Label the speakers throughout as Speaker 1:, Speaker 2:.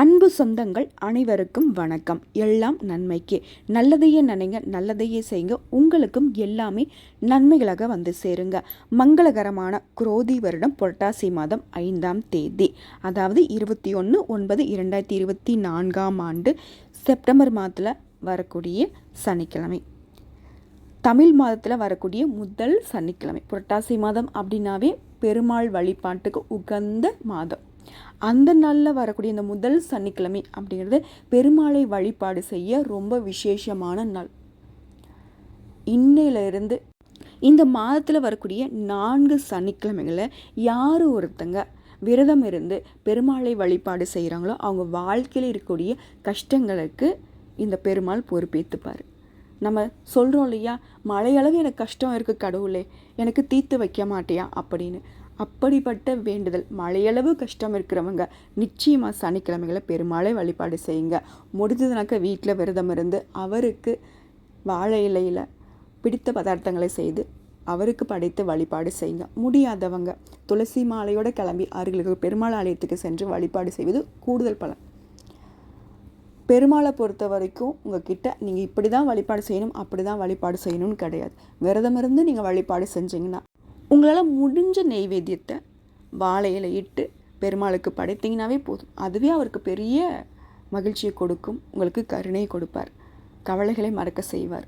Speaker 1: அன்பு சொந்தங்கள் அனைவருக்கும் வணக்கம். எல்லாம் நன்மைக்கே. நல்லதையே நினைங்க நல்லதையே செய்யுங்க. உங்களுக்கும் எல்லாமே நன்மைகளாக வந்து சேருங்க. மங்களகரமான குரோதி வருடம் புரட்டாசி மாதம் ஐந்தாம் தேதி. அதாவது இருபத்தி ஒன்று ஒன்பது இரண்டாயிரத்தி இருபத்தி நான்காம் ஆண்டு செப்டம்பர் மாதத்தில் வரக்கூடிய சனிக்கிழமை. தமிழ் மாதத்தில் வரக்கூடிய முதல் சனிக்கிழமை. புரட்டாசி மாதம் அப்படின்னாவே பெருமாள் வழிபாட்டுக்கு உகந்த மாதம். அந்த நாளில் வரக்கூடிய இந்த முதல் சனிக்கிழமை அப்படிங்கிறது பெருமாளை வழிபாடு செய்ய ரொம்ப விசேஷமான நாள். இன்னையிலிருந்து இந்த மாதத்தில் வரக்கூடிய நான்கு சனிக்கிழமைகளை யார் ஒருத்தங்க விரதம் இருந்து பெருமாளை வழிபாடு செய்கிறாங்களோ அவங்க வாழ்க்கையில் இருக்கக்கூடிய கஷ்டங்களுக்கு இந்த பெருமாள் பொறுப்பேற்றுப்பார் நம்ம சொல்கிறோம் இல்லையா? மழையளவு எனக்கு கஷ்டம் இருக்குது கடவுளே எனக்கு தீர்த்து வைக்க மாட்டியா? அப்படின்னு. அப்படிப்பட்ட வேண்டுதல். மழையளவு கஷ்டம் இருக்கிறவங்க நிச்சயமாக சனிக்கிழமைகளை பெருமாளை வழிபாடு செய்யுங்க. முடிஞ்சதுனாக்க வீட்டில் விரதம் இருந்து அவருக்கு வாழை இலையில் பிடித்த பதார்த்தங்களை செய்து அவருக்கு படைத்து வழிபாடு செய்யுங்க. முடியாதவங்க துளசி மாலையோட கிளம்பி அருகில் பெருமாள் ஆலயத்துக்கு சென்று வழிபாடு செய்வது கூடுதல் பலன். பெருமாளை பொறுத்த வரைக்கும் உங்ககிட்ட நீங்கள் இப்படி தான் வழிபாடு செய்யணும் அப்படி தான் வழிபாடு செய்யணும்னு கிடையாது. விரதம் இருந்து நீங்கள் வழிபாடு செஞ்சீங்கன்னா உங்களால் முடிஞ்ச நெய்வேத்தியத்தை வாழையில இட்டு பெருமாளுக்கு படைத்தீங்கனாவே போதும். அதுவே அவருக்கு பெரிய மகிழ்ச்சியை கொடுக்கும். உங்களுக்கு கருணையை கொடுப்பார். கவலைகளை மறக்க செய்வார்.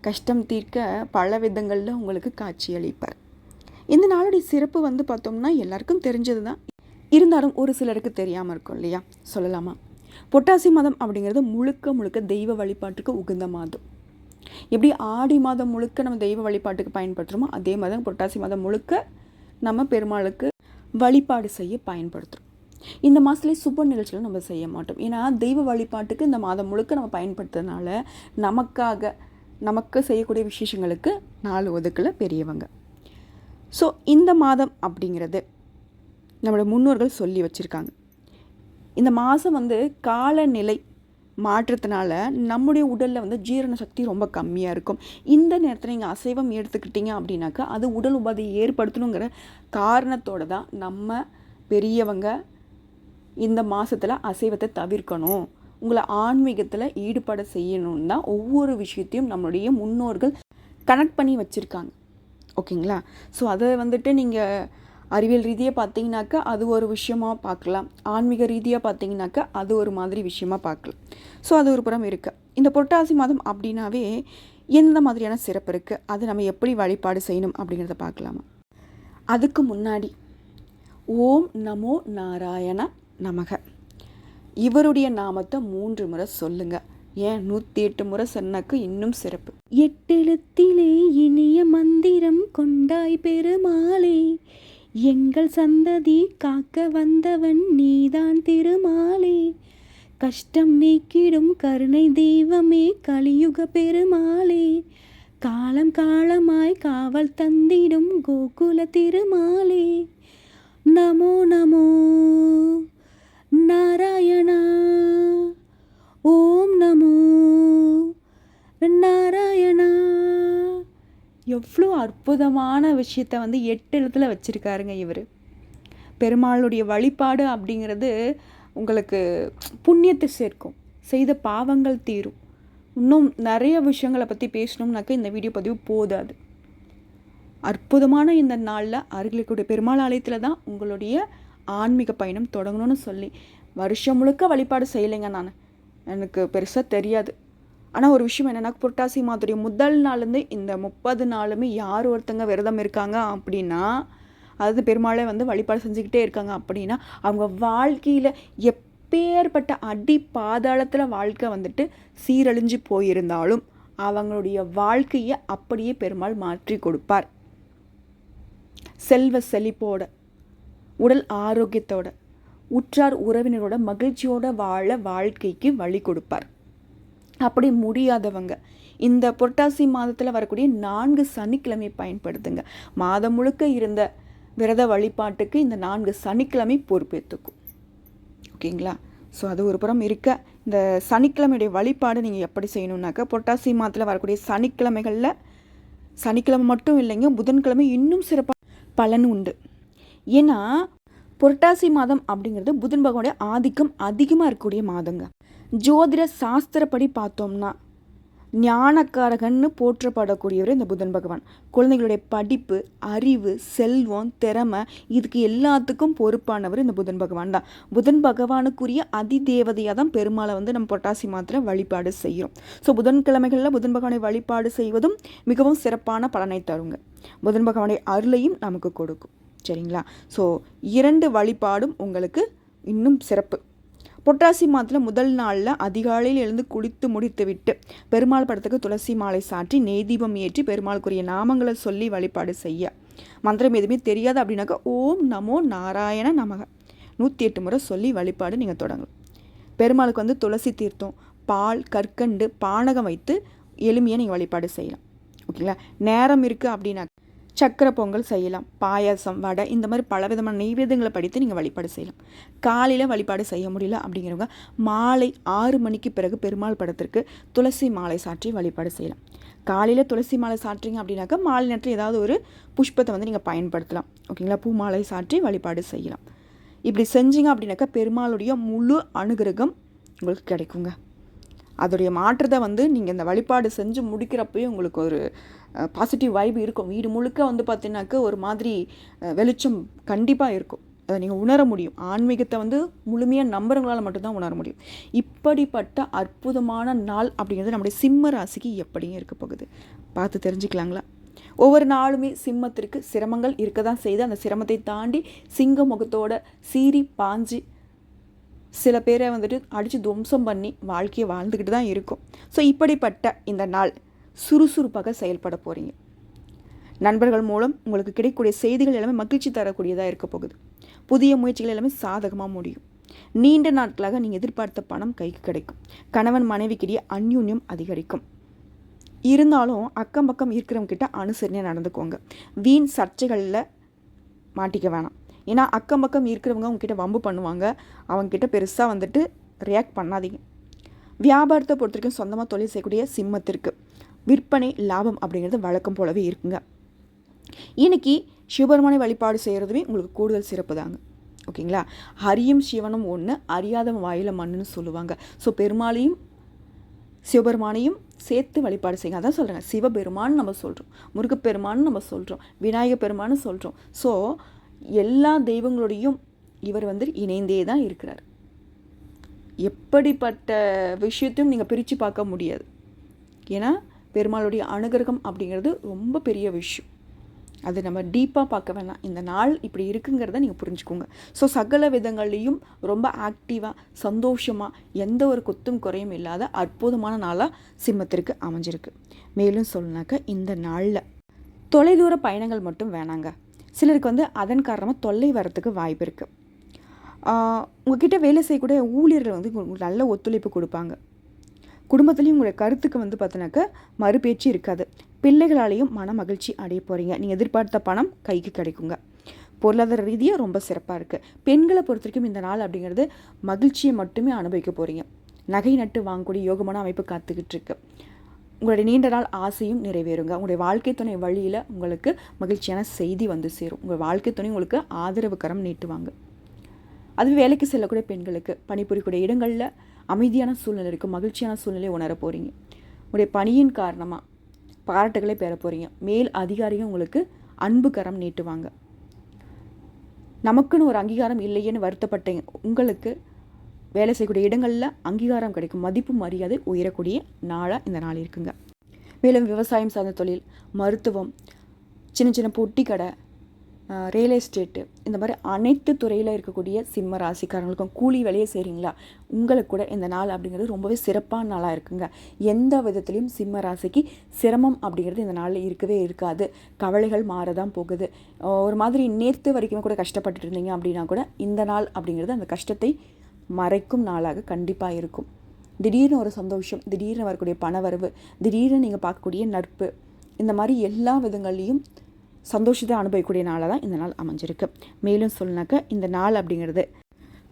Speaker 1: கஷ்டம் தீர்க்க பல விதங்களில் உங்களுக்கு காட்சி அளிப்பார். இந்த நாளுடைய சிறப்பு வந்து பார்த்தோம்னா எல்லாருக்கும் தெரிஞ்சது தான் இருந்தாலும் ஒரு சிலருக்கு தெரியாமல் இருக்கும் இல்லையா? சொல்லலாமா? பொட்டாசி மாதம் அப்படிங்கிறது முழுக்க முழுக்க தெய்வ வழிபாட்டுக்கு உகந்த மாதம். எப்படி ஆடி மாதம் முழுக்க நம்ம தெய்வ வழிபாட்டுக்கு பயன்படுத்துகிறோமோ அதே மாதிரி தான் புரட்டாசி மாதம் முழுக்க நம்ம பெருமாளுக்கு வழிபாடு செய்ய பயன்படுத்துகிறோம் இந்த மாதத்துலேயே சுப நிகழ்ச்சிகளை நம்ம செய்ய மாட்டோம். ஏன்னா தெய்வ வழிபாட்டுக்கு இந்த மாதம் முழுக்க நம்ம பயன்படுத்துறதுனால நமக்காக நமக்கு செய்யக்கூடிய விசேஷங்களுக்கு நாலு ஒதுக்கில் பெரியவங்க. ஸோ இந்த மாதம் அப்படிங்கிறது நம்மளோட முன்னோர்கள் சொல்லி வச்சுருக்காங்க. இந்த மாதம் வந்து காலநிலை மாற்றத்தினால நம்முடைய உடலில் வந்து ஜீரண சக்தி ரொம்ப கம்மியாக இருக்கும். இந்த நேரத்தில் நீங்கள் அசைவம் எடுத்துக்கிட்டீங்க அப்படின்னாக்கா அது உடல் உபாதையை ஏற்படுத்தணுங்கிற காரணத்தோடு தான் நம்ம பெரியவங்க இந்த மாதத்தில் அசைவத்தை தவிர்க்கணும். உங்களை ஆன்மீகத்தில் ஈடுபட செய்யணும்னு தான் ஒவ்வொரு விஷயத்தையும் நம்மளுடைய முன்னோர்கள் கனெக்ட் பண்ணி வச்சுருக்காங்க. ஓகேங்களா? ஸோ அதை வந்துட்டு நீங்கள் அறிவியல் ரீதியாக பார்த்தீங்கன்னாக்கா அது ஒரு விஷயமாக பார்க்கலாம் ஆன்மீக ரீதியாக பார்த்தீங்கன்னாக்கா அது ஒரு மாதிரி விஷயமாக பார்க்கலாம் ஸோ அது ஒரு புறம் இருக்குது இந்த புரட்டாசி மாதம் அப்படின்னாவே எந்த மாதிரியான சிறப்பு இருக்குது அது நம்ம எப்படி வழிபாடு செய்யணும் அப்படிங்கிறத பார்க்கலாமா அதுக்கு முன்னாடி ஓம் நமோ நாராயண நமக. இவருடைய நாமத்தை மூன்று முறை சொல்லுங்கள் ஏன்? நூற்றி எட்டு முறை சொன்னாக்கு இன்னும் சிறப்பு. எட்டெழுத்திலே இனிய மந்திரம் கொண்டாய் பெருமாளே எங்கள் சந்ததி காக்க வந்தவன் நீதான் திருமாலே. கஷ்டம் நீக்கிடும் கருணை தெய்வமே கலியுக பெருமாளே. காலம் காலமாய் காவல் தந்திடும் கோகுல திருமாலே நமோ நமோ நாராயணா. ஓம் நமோ நாராயணா எவ்வளோ அற்புதமான விஷயத்த வந்து எட்டு எழுத்தில் வச்சுருக்காருங்க இவர். பெருமாளுடைய வழிபாடு அப்படிங்கிறது உங்களுக்கு புண்ணியத்தை சேர்க்கும். செய்த பாவங்கள் தீரும். இன்னும் நிறைய விஷயங்களை பற்றி பேசணும்னாக்க இந்த வீடியோ பதிவு போதாது. அற்புதமான இந்த நாளில் அருகிலுடைய பெருமாள் ஆலயத்தில் தான் உங்களுடைய ஆன்மீக பயணம் தொடங்கணும்னு சொல்லி வருஷம் முழுக்க வழிபாடு செய்யலைங்க நான். எனக்கு பெருசாக தெரியாது. ஆனால் ஒரு விஷயம் என்னென்னா புரட்டாசி மாதத்துடைய முதல் நாள்லேருந்து இந்த முப்பது நாளுமே யார் ஒருத்தங்க விரதம் இருக்காங்க அப்படின்னா அதாவது பெருமாளை வந்து வழிபாடு செஞ்சுக்கிட்டே இருக்காங்க அப்படின்னா அவங்க வாழ்க்கையில் எப்பேற்பட்ட அடி பாதாளத்தில் வாழ்க்கை வந்துட்டு சீரழிஞ்சு போயிருந்தாலும் அவங்களுடைய வாழ்க்கையை அப்படியே பெருமாள் மாற்றி கொடுப்பார். செல்வ செழிப்போட உடல் ஆரோக்கியத்தோட உற்றார் உறவினரோட மகிழ்ச்சியோட வாழ வாழ்க்கைக்கு வழி கொடுப்பார். அப்படி முடியாதவங்க. இந்த புரட்டாசி மாதத்தில் வரக்கூடிய நான்கு சனிக்கிழமை பயன்படுத்துங்க. மாதம் முழுக்க இருந்த விரத வழிபாட்டுக்கு இந்த நான்கு சனிக்கிழமை பொறுப்பேற்றுக்கும் ஓகேங்களா? ஸோ அது ஒரு புறம் இருக்க. இந்த சனிக்கிழமையுடைய வழிபாடு நீங்கள் எப்படி செய்யணுன்னாக்கா புரட்டாசி மாதத்தில் வரக்கூடிய சனிக்கிழமைகளில் சனிக்கிழமை மட்டும் இல்லைங்க புதன்கிழமை இன்னும் சிறப்பாக பலன் உண்டு. ஏன்னா புரட்டாசி மாதம் அப்படிங்கிறது புதன் பகவானுடைய ஆதிக்கம் அதிகமாக இருக்கக்கூடிய மாதங்க. ஜோதிட சாஸ்திரப்படி பார்த்தோம்னா ஞானக்காரகன்னு போற்றப்படக்கூடியவர் இந்த புதன் பகவான். குழந்தைகளுடைய படிப்பு அறிவு செல்வம் திறமை இதுக்கு எல்லாத்துக்கும் பொறுப்பானவர் இந்த புதன் பகவான் தான். புதன் பகவானுக்குரிய அதி தேவதையாக தான் பெருமாளை வந்து நம்ம பொட்டாசி மாத்திரை வழிபாடு செய்கிறோம் ஸோ புதன்கிழமைகளில் புதன் பகவானை வழிபாடு செய்வதும் மிகவும் சிறப்பான பலனை தருங்க. புதன் பகவானுடைய அருளையும் நமக்கு கொடுக்கும். சரிங்களா? ஸோ இரண்டு வழிபாடும் உங்களுக்கு இன்னும் சிறப்பு. பொட்டாசி மாதத்தில் முதல் நாளில் அதிகாலையில் எழுந்து குளித்து முடித்து விட்டு பெருமாள் படத்துக்கு துளசி மாலை சாற்றி நெய் தீபம் ஏற்றி பெருமாளுக்குரிய நாமங்களை சொல்லி வழிபாடு செய்ய. மந்திரம் எதுவுமே தெரியாது அப்படின்னாக்கா ஓம் நமோ நாராயண நமக. நூற்றி எட்டு முறை சொல்லி வழிபாடு நீங்கள் தொடங்கலாம் பெருமாளுக்கு வந்து துளசி தீர்த்தம் பால் கற்கண்டு பானகம் வைத்து எளிமையாக நீங்கள் வழிபாடு செய்யலாம். ஓகேங்களா? நேரம் இருக்குது அப்படின்னா சக்கரை பொங்கல் செய்யலாம் பாயாசம் வடை இந்த மாதிரி பல விதமான நெய்வேதங்களை படித்து நீங்கள் வழிபாடு செய்யலாம். காலையில் வழிபாடு செய்ய முடியல அப்படிங்கிறவங்க மாலை ஆறு மணிக்கு பிறகு பெருமாள் படத்திற்கு துளசி மாலை சாற்றி வழிபாடு செய்யலாம். காலையில் துளசி மாலை சாற்றிங்க அப்படின்னாக்கா மாலை நேரத்தில் ஏதாவது ஒரு புஷ்பத்தை வந்து நீங்கள் பயன்படுத்தலாம். ஓகேங்களா? பூ மாலை சாற்றி வழிபாடு செய்யலாம். இப்படி செஞ்சீங்க அப்படின்னாக்கா பெருமாளுடைய முழு அனுகிரகம் உங்களுக்கு கிடைக்குங்க. அதோடைய மாற்றத்தை வந்து நீங்கள் இந்த வழிபாடு செஞ்சு முடிக்கிறப்பயே உங்களுக்கு ஒரு பாசிட்டிவ் வைப் இருக்கும். வீடு முழுக்க வந்து பார்த்தீங்கன்னாக்க ஒரு மாதிரி வெளிச்சம் கண்டிப்பாக இருக்கும். அதை நீங்கள் உணர முடியும். ஆன்மீகத்தை வந்து முழுமையாக நம்புறவங்களால் மட்டும்தான் உணர முடியும். இப்படிப்பட்ட அற்புதமான நாள் அப்படிங்கிறது நம்முடைய சிம்ம ராசிக்கு எப்படியும் இருக்க போகுது. பார்த்து தெரிஞ்சுக்கலாங்களா? ஒவ்வொரு நாளுமே சிம்மத்திற்கு சிரமங்கள் இருக்க தான் செய்து அந்த சிரமத்தை தாண்டி சிங்க முகத்தோட சீறி பாஞ்சு சில பேரை வந்துட்டு அடித்து துவம்சம் பண்ணி வாழ்க்கையை வாழ்ந்துக்கிட்டு தான் இருக்கும். ஸோ இப்படிப்பட்ட இந்த நாள் சுறுசுறுப்பாக செயல்பட போகிறீங்க நண்பர்கள் மூலம் உங்களுக்கு கிடைக்கக்கூடிய செய்திகள் எல்லாமே மகிழ்ச்சி தரக்கூடியதாக இருக்க போகுது. புதிய முயற்சிகள் எல்லாமே சாதகமாக முடியும். நீண்ட நாட்களாக நீங்கள் எதிர்பார்த்த பணம் கைக்கு கிடைக்கும். கணவன் மனைவிக்கிடையே அந்யூன்யம் அதிகரிக்கும். இருந்தாலும் அக்கம் பக்கம் இருக்கிறவங்க கிட்ட அனுசரணையாக நடந்துக்கோங்க. வீண் சர்ச்சைகளில் மாட்டிக்க வேணாம். ஏன்னா அக்கம் பக்கம் இருக்கிறவங்க அவங்கக்கிட்ட வம்பு பண்ணுவாங்க. அவங்கக்கிட்ட பெருசாக வந்துட்டு ரியாக்ட் பண்ணாதீங்க. வியாபாரத்தை பொறுத்த வரைக்கும் சொந்தமாக தொழில் செய்யக்கூடிய சிம்மத்திற்கு விற்பனை லாபம் அப்படிங்கிறது வழக்கம் போலவே இருக்குங்க. இன்னைக்கு சிவபெருமானை வழிபாடு செய்கிறதுமே உங்களுக்கு கூடுதல் சிறப்பு தாங்க. ஓகேங்களா? ஹரியும் சிவனும் ஒன்று அறியாத வாயில் மண்ணுன்னு சொல்லுவாங்க. ஸோ பெருமாளையும் சிவபெருமானையும் சேர்த்து வழிபாடு செய்யுங்க. அதான் சொல்கிறேங்க சிவபெருமான்னு நம்ம சொல்கிறோம் முருகப்பெருமான்னு நம்ம சொல்கிறோம் விநாயக பெருமான்னு சொல்கிறோம் ஸோ எல்லா தெய்வங்களோடையும் இவர் வந்து இணைந்தே தான் இருக்கிறார். எப்படிப்பட்ட விஷயத்தையும் நீங்கள் பிரித்து பார்க்க முடியாது. ஏன்னா பெருமாளுடைய அனுகிரகம் அப்படிங்கிறது ரொம்ப பெரிய விஷயம். அது நம்ம டீப்பாக பார்க்க வேணாம். இந்த நாள் இப்படி இருக்குங்கிறத நீங்கள் புரிஞ்சுக்கோங்க. ஸோ சகல விதங்கள்லேயும் ரொம்ப ஆக்டிவாக சந்தோஷமாக எந்த ஒரு குத்தும் குறையும் இல்லாத அற்புதமான நாளாக சிம்மத்திற்கு அமைஞ்சிருக்கு. மேலும் சொல்லினாக்க இந்த நாளில் தொலைதூர பயணங்கள் மட்டும் வேணாங்க. சிலருக்கு வந்து அதன் காரணமாக தொல்லை வரத்துக்கு வாய்ப்பு இருக்குது உங்ககிட்ட வேலை செய்யக்கூடிய ஊழியர்கள் வந்து உங்களுக்கு நல்ல ஒத்துழைப்பு கொடுப்பாங்க. குடும்பத்துலேயும் உங்களுடைய கருத்துக்கு வந்து பார்த்தினாக்க மறுபேச்சு இருக்காது. பிள்ளைகளாலேயும் மன மகிழ்ச்சி அடைய போகிறீங்க நீங்கள் எதிர்பார்த்த பணம் கைக்கு கிடைக்குங்க. பொருளாதார ரீதியாக ரொம்ப சிறப்பாக இருக்குது பெண்களை பொறுத்த வரைக்கும் இந்த நாள் அப்படிங்கிறது மகிழ்ச்சியை மட்டுமே அனுபவிக்க போகிறீங்க நகை நட்டு வாங்கக்கூடிய யோகமான அமைப்பு காத்துக்கிட்டு இருக்குது உங்களுடைய நீண்ட நாள் ஆசையும் நிறைவேறுங்க. உங்களுடைய வாழ்க்கை துணை வழியில் உங்களுக்கு மகிழ்ச்சியான செய்தி வந்து சேரும். உங்கள் வாழ்க்கை துணை உங்களுக்கு ஆதரவு கரம் நீட்டுவாங்க. அதுவே வேலைக்கு செல்லக்கூடிய பெண்களுக்கு பணிபுரியக்கூடிய இடங்களில் அமைதியான சூழ்நிலை இருக்கும் மகிழ்ச்சியான சூழ்நிலை உணர போகிறீங்க உங்களுடைய பணியின் காரணமாக பாராட்டுகளை பெற போகிறீங்க மேல் அதிகாரிகள் உங்களுக்கு அன்பு கரம் நீட்டுவாங்க. நமக்குன்னு ஒரு அங்கீகாரம் இல்லையேன்னு வருத்தப்பட்டீங்க. உங்களுக்கு வேலை செய்யக்கூடிய இடங்களில் அங்கீகாரம் கிடைக்கும் மதிப்பு மரியாதை உயரக்கூடிய நாளாக இந்த நாள் இருக்குங்க. மேலும் விவசாயம் சார்ந்த தொழில் மருத்துவம் சின்ன சின்ன பொட்டி கடை ரியல் எஸ்டேட்டு இந்த மாதிரி அனைத்து துறையில் இருக்கக்கூடிய சிம்ம ராசிக்காரங்களுக்கும் கூலி வேலையை செய்கிறீங்களா உங்களுக்கு கூட இந்த நாள் அப்படிங்கிறது ரொம்பவே சிறப்பான நாளாக இருக்குங்க. எந்த விதத்துலேயும் சிம்ம ராசிக்கு சிரமம் அப்படிங்கிறது இந்த நாளில் இருக்கவே இருக்காது. கவலைகள் மாறதான் போகுது. ஒரு மாதிரி நேற்று வரைக்குமே கூட கஷ்டப்பட்டுட்டு இருந்தீங்க அப்படின்னா கூட இந்த நாள் அப்படிங்கிறது அந்த கஷ்டத்தை மறைக்கும் நாளாக கண்டிப்பாக இருக்கும். திடீர்னு ஒரு சந்தோஷம் திடீர்னு வரக்கூடிய பணவரவு திடீர்னு நீங்கள் பார்க்கக்கூடிய நட்பு இந்த மாதிரி எல்லா விதங்கள்லேயும் சந்தோஷத்தை அனுபவிக்கக்கூடிய நாளாக தான் இந்த நாள் அமைஞ்சிருக்கு. மேலும் சொல்லினாக்க இந்த நாள் அப்படிங்கிறது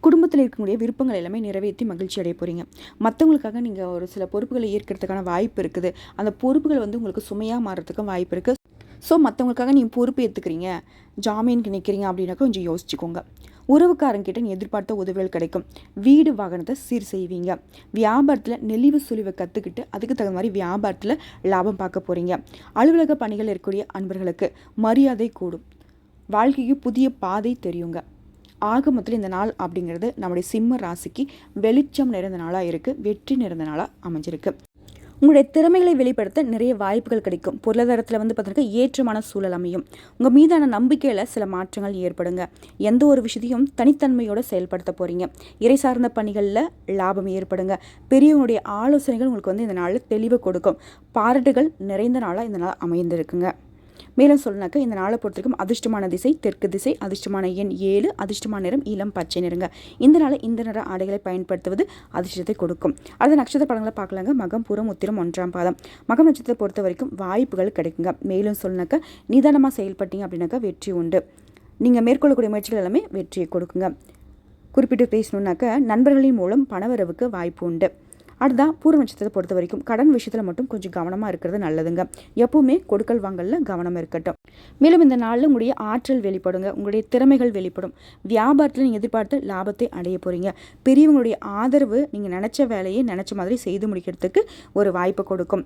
Speaker 1: குடும்பத்தில் இருக்கக்கூடிய விருப்பங்கள் எல்லாமே நிறைவேற்றி மகிழ்ச்சி அடைய போகிறீங்க மற்றவங்களுக்காக நீங்கள் ஒரு சில பொறுப்புகளை ஏற்கிறதுக்கான வாய்ப்பு இருக்குது. அந்த பொறுப்புகள் வந்து உங்களுக்கு சுமையாக மாறுறதுக்கும் வாய்ப்பு இருக்குது ஸோ மற்றவங்களுக்காக நீங்கள் பொறுப்பு ஏற்றுக்கிறீங்க ஜாமீனுக்கு நிற்கிறீங்க அப்படின்னாக்கா கொஞ்சம் யோசிச்சுக்கோங்க. உறவுக்காரங்கிட்ட நீ எதிர்பார்த்த உதவிகள் கிடைக்கும். வீடு வாகனத்தை சீர் செய்வீங்க. வியாபாரத்தில் நெளிவு சுழிவை கற்றுக்கிட்டு அதுக்கு தகுந்த மாதிரி வியாபாரத்தில் லாபம் பார்க்க போகிறீங்க அலுவலக பணிகள் இருக்கக்கூடிய அன்பர்களுக்கு மரியாதை கூடும். வாழ்க்கைக்கு புதிய பாதை தெரியுங்க. ஆக மொத்தத்தில் இந்த நாள் அப்படிங்கிறது நம்முடைய சிம்ம ராசிக்கு வெளிச்சம் நிறைந்த நாளாக இருக்குது வெற்றி நிறைந்த நாளாக அமைஞ்சிருக்கு. உங்களுடைய திறமைகளை வெளிப்படுத்த நிறைய வாய்ப்புகள் கிடைக்கும். பொருளாதாரத்தில் வந்து பார்த்தீங்கன்னா ஏற்றமான சூழல் அமையும். உங்கள் மீதான நம்பிக்கையில் சில மாற்றங்கள் ஏற்படுங்க. எந்த ஒரு விஷயத்தையும் தனித்தன்மையோடு செயல்படுத்த போகிறீங்க இறை சார்ந்த பணிகளில் லாபம் ஏற்படுங்க. பெரியவங்களுடைய ஆலோசனைகள் உங்களுக்கு வந்து இந்த நாளில் தெளிவு கொடுக்கும். பாராட்டுகள் நிறைந்த நாளாக இந்த நாள் அமைந்திருக்குங்க. மேலும் சொல்லனாக்க இந்த நாளை பொறுத்திருக்கும் அதிர்ஷ்டமான திசை தெற்கு திசை அதிர்ஷ்டமான எண் ஏழு அதிர்ஷ்டமான நிறம் இளம் பச்சை நிறங்க. இந்த நாளை இந்த நிற ஆடைகளை பயன்படுத்துவது அதிர்ஷ்டத்தை கொடுக்கும். அடுத்த நட்சத்திர படங்களை பார்க்கலாங்க. மகம் புறம் உத்திரம் ஒன்றாம் பாதம். மகம் நட்சத்திரத்தை பொறுத்த வரைக்கும் வாய்ப்புகள் கிடைக்குங்க. மேலும் சொல்லனாக்க நிதானமாக செயல்பட்டீங்க அப்படின்னாக்கா வெற்றி உண்டு. நீங்கள் மேற்கொள்ளக்கூடிய முயற்சிகள் எல்லாமே வெற்றியை கொடுக்குங்க. குறிப்பிட்டு பேசணுன்னாக்க நண்பர்களின் மூலம் பணவரவுக்கு வாய்ப்பு உண்டு. அடுத்ததான் பூர்வ நட்சத்திரத்தை பொறுத்த வரைக்கும் கடன் விஷயத்தில் மட்டும் கொஞ்சம் கவனமாக இருக்கிறது நல்லதுங்க. எப்பவுமே கொடுக்கல் வாங்கலில் கவனம் இருக்கட்டும். மேலும் இந்த நாளில் உங்களுடைய ஆற்றல் வெளிப்படுங்க. உங்களுடைய திறமைகள் வெளிப்படும். வியாபாரத்தில் நீங்கள் எதிர்பார்த்து லாபத்தை அடைய போகிறீங்க பெரியவங்களுடைய ஆதரவு நீங்கள் நினச்ச வேலையை நினச்ச மாதிரி செய்து முடிக்கிறதுக்கு ஒரு வாய்ப்பு கொடுக்கும்.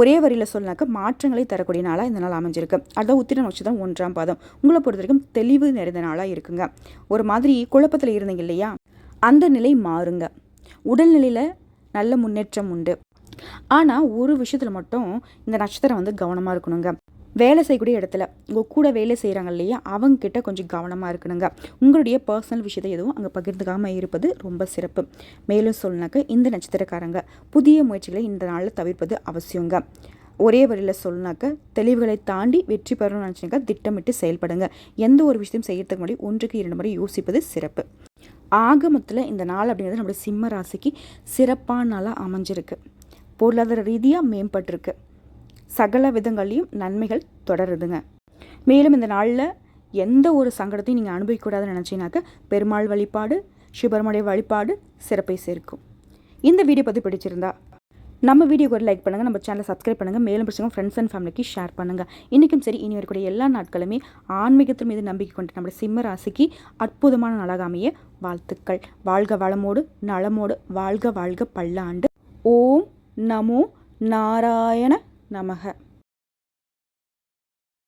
Speaker 1: ஒரே வரியில் சொன்னாக்க மாற்றங்களை தரக்கூடிய நாளாக இந்த நாள் அமைஞ்சிருக்கு. அதுதான் உத்திர நட்சத்திரம் ஒன்றாம் பாதம். உங்களை பொறுத்த வரைக்கும் தெளிவு நிறைந்த நாளாக இருக்குங்க. ஒரு மாதிரி குழப்பத்தில் இருந்தீங்க இல்லையா? அந்த நிலை மாறுங்க. உடல்நிலையில் நல்ல முன்னேற்றம் உண்டு. ஆனால் ஒரு விஷயத்தில் மட்டும் இந்த நட்சத்திரம் வந்து கவனமாக இருக்கணுங்க. வேலை செய்யக்கூடிய இடத்துல உங்கள் கூட வேலை செய்கிறாங்க இல்லையா அவங்கக்கிட்ட கொஞ்சம் கவனமாக இருக்கணுங்க. உங்களுடைய பர்சனல் விஷயத்தை எதுவும் அங்கே பகிர்ந்துக்காமல் இருப்பது ரொம்ப சிறப்பு. மேலும் சொல்லினாக்க இந்த நட்சத்திரக்காரங்க புதிய முயற்சிகளை இந்த நாளில் தவிர்ப்பது அவசியங்க. ஒரே வழியில் சொல்லணாக்க தெளிவுகளை தாண்டி வெற்றி பெறணும்னு நினச்சிங்க திட்டமிட்டு செயல்படுங்க. எந்த ஒரு விஷயத்தையும் செய்யறதுக்கு முன்னாடி ஒன்றுக்கு இரண்டு முறை யோசிப்பது சிறப்பு. ஆகமத்தில் இந்த நாள் அப்படிங்கிறது நம்முடைய சிம்ம ராசிக்கு சிறப்பான நாளாக அமைஞ்சிருக்கு. பொருளாதார ரீதியாக மேம்பட்டிருக்கு. சகல விதங்கள்லையும் நன்மைகள் தொடருதுங்க. மேலும் இந்த நாளில் எந்த ஒரு சங்கடத்தையும் நீங்கள் அனுபவிக்கக்கூடாதுன்னு நினச்சிங்கனாக்க பெருமாள் வழிபாடு சிவபெருமானுடைய வழிபாடு சிறப்பை சேர்க்கும். இந்த வீடியோ பற்றி பிடிச்சிருந்தா நம்ம வீடியோக்கு ஒரு லைக் பண்ணுங்கள் நம்ம சேனலை சப்ஸ்கிரைப் பண்ணுங்கள் மேலும் பிடிச்சவங்க ஃப்ரெண்ட்ஸ் அண்ட் ஃபேமிலிக்கு ஷேர் பண்ணுங்கள் இன்றைக்கும் சரி இனி வரக்கூடிய எல்லா நாட்களுமே ஆன்மீகத்தின் மீது நம்பிக்கை கொண்டு நம்முடைய சிம்ம ராசிக்கு அற்புதமான நாளாக அமைய வாழ்த்துக்கள். வாழ்க வளமோடு நலமோடு வாழ்க வாழ்க பல்லாண்டு. ஓம் நமோ நாராயண நமக.